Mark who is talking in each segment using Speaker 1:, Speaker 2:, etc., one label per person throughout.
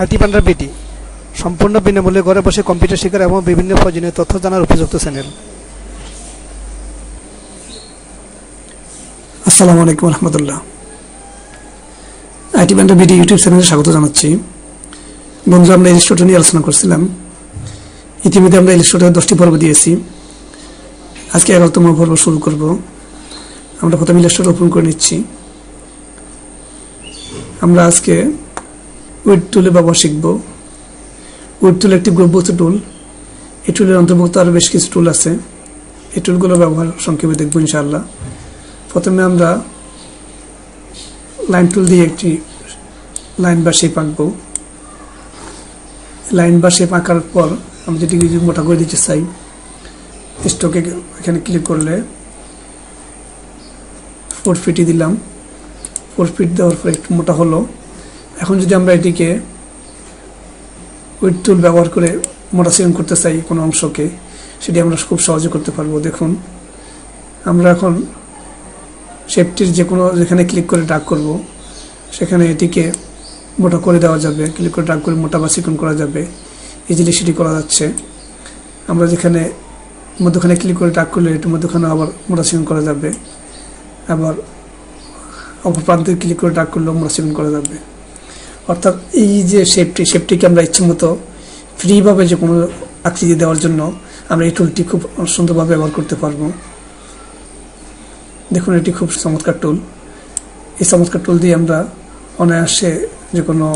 Speaker 1: IT পান্ডার বিটি সম্পূর্ণ বিনামূল্যে ঘরে বসে কম্পিউটার শেখার এবং বিভিন্ন প্রয়োজনীয় তথ্য জানার উপযুক্ত চ্যানেল
Speaker 2: আসসালামু আলাইকুম রহমতুল্লাহ। আইটি পান্ডার ভিডিও ইউটিউব চ্যানেলে স্বাগত জানাচ্ছি। বন্ধু, আমরা ইলিস্ট্রেটর নিয়ে আলোচনা করছিলাম। ইতিমধ্যে আমরা ইলিস্ট্রেটর দশটি পর্ব দিয়েছি। আজকে এগারোতম পর্ব শুরু করব। আমরা প্রথমে ইলিস্ট্রেটর ওপেন করে নিচ্ছি। আমরা আজকে উইড টুলে ব্যবহার শিখব। উইড টুল একটি গ্রুপভুক্ত টুল এই টুলের অন্তর্ভুক্ত আরও বেশ কিছু টুল আছে। এই টুলগুলো ব্যবহার সংক্ষেপে দেখব ইনশাআল্লাহ। প্রথমে আমরা লাইন টুল দিয়ে একটি লাইন বা শেপ আঁকবো। লাইন বা শেপ আঁকার পর আমি যেটিকে যদি মোটা করে দিতে চাই স্টকে এখানে ক্লিক করলে ফোর ফিটই দিলাম। ফোর ফিট দেওয়ার পর একটু মোটা হলো। এখন যদি আমরা এটিকে উইথ টুল ব্যবহার করে মোটা সিজন করতে চাই কোনো অংশকে, সেটি আমরা খুব সহজে করতে পারব। দেখুন, আমরা এখন শেপটির যে কোনো, যেখানে ক্লিক করে ডাক করব, সেখানে এটিকে মোটা করে দেওয়া যাবে। ক্লিক করে ডাক করে মোটা বা চিকন করা যাবে। ইজিলি সেটি করা যাচ্ছে। আমরা যেখানে, মধ্যখানে ক্লিক করে ডাক করলে এটির মধ্যখানে আবার মোটা চিকন করা যাবে। আবার অপর প্রান্তে ক্লিক করে ডাক করলেও মোটা চিকন করা যাবে। অর্থাৎ এই যে শেপটি শেপটিকে আমরা ইচ্ছে মতো ফ্রিভাবে যে কোনো আকৃতি দেওয়ার জন্য আমরা এই টুলটি খুব সুন্দরভাবে ব্যবহার করতে পারব। দেখুন, এটি খুব চমৎকার টুল এই চমৎকার টুল দিয়ে আমরা অনায়াসে যে কোনো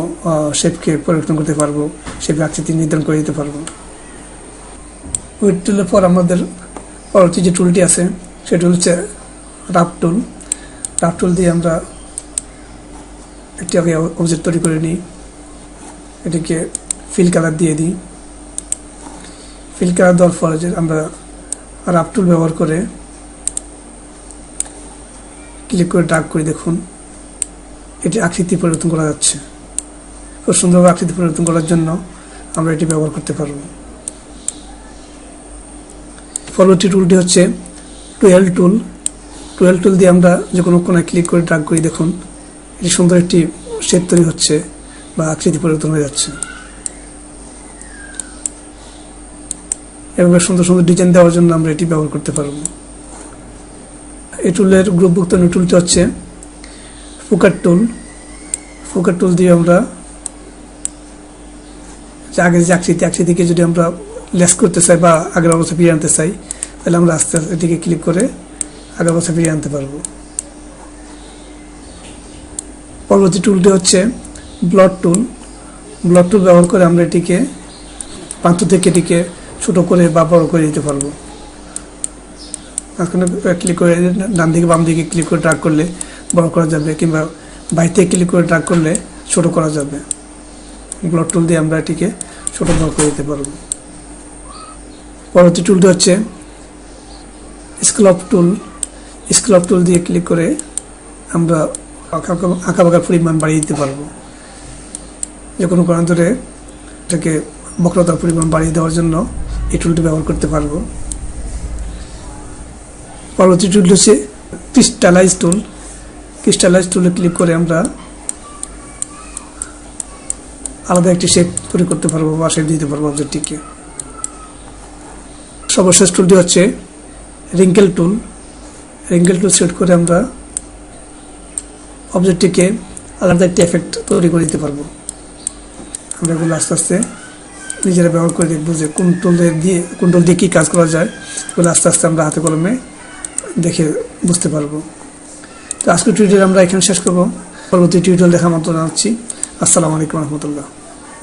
Speaker 2: শেপকে পরিবর্তন করতে পারব শেপের আকৃতি নির্ধারণ করে দিতে পারব। উইড টুলের পর আমাদের পরবর্তী যে টুলটি আছে, সেটি হচ্ছে রাফ টুল রাফ টুল দিয়ে আমরা একটি আগে অবজেক্ট তৈরি করে নিই। এটিকে ফিল কালার দিয়ে দিই। ফিল কালার দেওয়ার যে আমরা রাফ টুল ব্যবহার করে ক্লিক করে ডাক করে দেখুন, এটি আকৃতি পরিবর্তন করা যাচ্ছে। খুব সুন্দরভাবে আকৃতি পরিবর্তন করার জন্য আমরা এটি ব্যবহার করতে পারব। পরবর্তী টুলটি হচ্ছে টুয়েলভ টুল টুয়েলভ টুল দিয়ে আমরা যে কোনো কোনায় ক্লিক করে ড্রাগ করি দেখুন। এটি সুন্দর একটি শেপ তৈরি হচ্ছে বা আকৃতি পরিবর্তন হয়ে যাচ্ছে। এভাবে সুন্দর সুন্দর ডিজাইন দেওয়ার জন্য আমরা এটি ব্যবহার করতে পারব। এই টুলের গ্রুপভুক্ত টুলটি হচ্ছে ফুকার টুল ফুকার টুল দিয়ে আমরা আগের যে আকৃতি, আকৃতিকে যদি আমরা লেস করতে চাই বা আগের অবস্থা ফিরিয়ে আনতে চাই, তাহলে আমরা আস্তে আস্তে এটিকে ক্লিক করে আগের অবস্থা ফিরিয়ে আনতে পারব। পরবর্তী টুলটি হচ্ছে ব্লড টুল ব্লড টুল ব্যবহার করে আমরা এটিকে প্রান্ত থেকে এটিকে ছোটো করে বা বড় করে দিতে পারব। মাঝখানে ক্লিক করে ডান দিকে, বাম দিকে ক্লিক করে ট্রাক করলে বড় করা যাবে কিংবা থেকে ক্লিক করে ট্রাক করলে ছোট করা যাবে। ব্লড টুল দিয়ে আমরা এটিকে ছোট বড় করে দিতে পারব। পরবর্তী টুলটি হচ্ছে স্ক্লপ টুল স্ক্লপ টুল দিয়ে ক্লিক করে আমরা আঁকা আঁকা বাঁকার পরিমাণ বাড়িয়ে দিতে পারব। যে কোনো কারণে এটাকে বক্রতার পরিমাণ বাড়িয়ে দেওয়ার জন্য এই টুলটি ব্যবহার করতে পারব। পরবর্তী টুল হচ্ছে ক্রিস্টালাইজ টুল ক্রিস্টালাইজ টুলে ক্লিক করে আমরা আলাদা একটি শেপ তৈরি করতে পারব বা শেপ দিতে পারব অবজেক্টটিকে সর্বশেষ টুলটি হচ্ছে wrinkle tool wrinkle tool set করে আমরা অবজেক্টটিকে আলাদা একটি এফেক্ট তৈরি করে দিতে পারব। আমরা এগুলো আস্তে আস্তে নিজেরা ব্যবহার করে দেখব যে কোন টুলের দিয়ে কোন টুল দিয়ে কী কাজ করা যায়, এগুলো আস্তে আস্তে আমরা হাতে কলমে দেখে বুঝতে পারব। তো আজকের টিউটোরিয়াল আমরা এখানে শেষ করব। পরবর্তী টিউটোরিয়াল দেখার মতো জানাচ্ছি। আসসালামু আলাইকুম রহমতুল্লাহ।